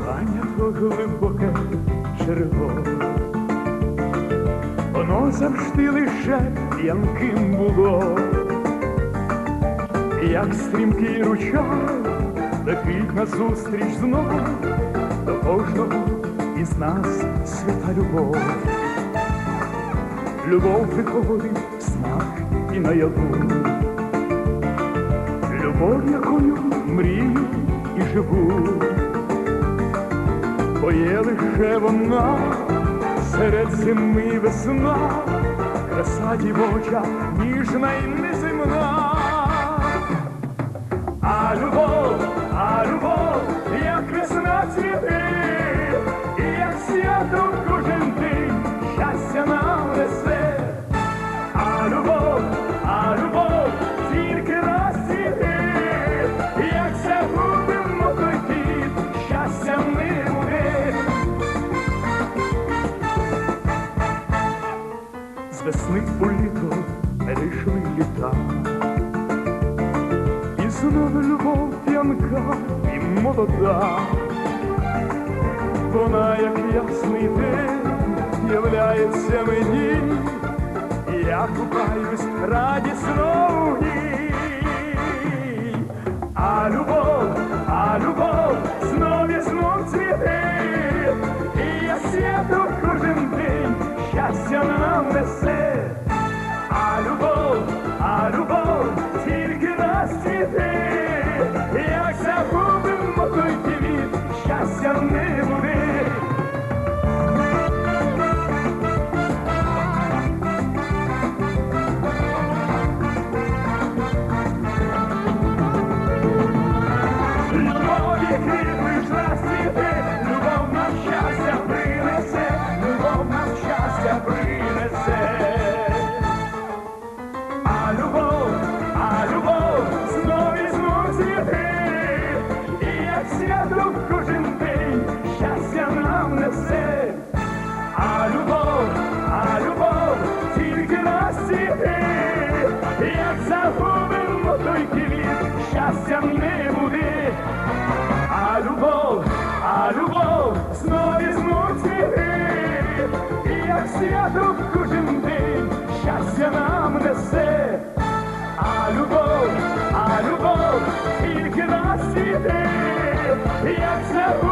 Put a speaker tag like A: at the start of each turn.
A: кохання то глибоке червоне. Воно завжди лише п'янким було, як стрімкий ручай летить назустріч знов до кожного із нас свята любов. Любов приходить в снах і наяву, любов, якою мрію і живу, є лише вона серед зими весна, краса дівоча, ніжна і неземна. З весни у літо перейшли літа. І знову любов п'янка і молода, вона, як ясний день, являється мені, я купаюсь радісно в ній. А любов, а любов знов і знов цвіте, і я свято кожен день щастя нам несе. А любов, а любов знов і знов і як свято кожен щастя нам несе. А любов, а любов тільки нас цвіте, як загубимо той квіт, щастя не буде. А любов, а любов знов знов і як свято кожен день щастя нам цвіте, як